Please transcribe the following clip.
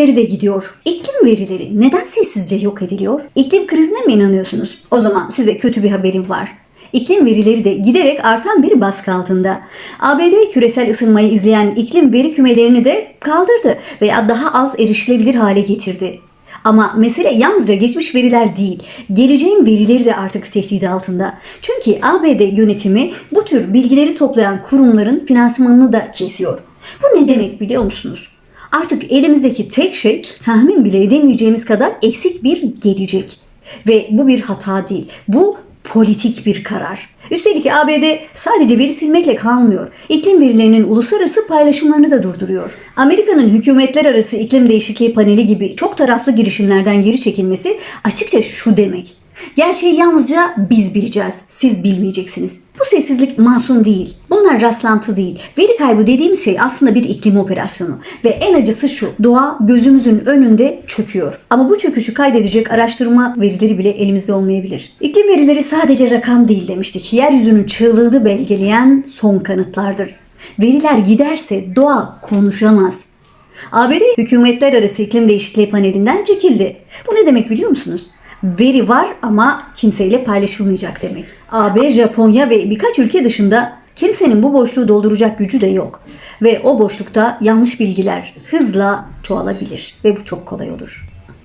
verileri de gidiyor. İklim verileri neden sessizce yok ediliyor? İklim krizine mi inanıyorsunuz? O zaman size kötü bir haberim var. İklim verileri de giderek artan bir baskı altında. ABD küresel ısınmayı izleyen iklim veri kümelerini de kaldırdı veya daha az erişilebilir hale getirdi. Ama mesele yalnızca geçmiş veriler değil, geleceğin verileri de artık tehdit altında. Çünkü ABD yönetimi bu tür bilgileri toplayan kurumların finansmanını da kesiyor. Bu ne demek biliyor musunuz? Artık elimizdeki tek şey tahmin bile edemeyeceğimiz kadar eksik bir gelecek. Ve bu bir hata değil. Bu politik bir karar. Üstelik ABD sadece veri silmekle kalmıyor. İklim verilerinin uluslararası paylaşımlarını da durduruyor. Amerika'nın hükümetler arası iklim değişikliği paneli gibi çok taraflı girişimlerden geri çekilmesi açıkça şu demek. Gerçeği yalnızca biz bileceğiz, siz bilmeyeceksiniz. Bu sessizlik masum değil. Bunlar rastlantı değil. Veri kaybı dediğimiz şey aslında bir iklim operasyonu. Ve en acısı şu, doğa gözümüzün önünde çöküyor. Ama bu çöküşü kaydedecek araştırma verileri bile elimizde olmayabilir. İklim verileri sadece rakam değil demiştik. Yeryüzünün çığlığını belgeleyen son kanıtlardır. Veriler giderse doğa konuşamaz. ABD hükümetler arası iklim değişikliği panelinden çekildi. Bu ne demek biliyor musunuz? Veri var ama kimseyle paylaşılmayacak demek. AB, Japonya ve birkaç ülke dışında kimsenin bu boşluğu dolduracak gücü de yok. Ve o boşlukta yanlış bilgiler hızla çoğalabilir ve bu çok kolay olur.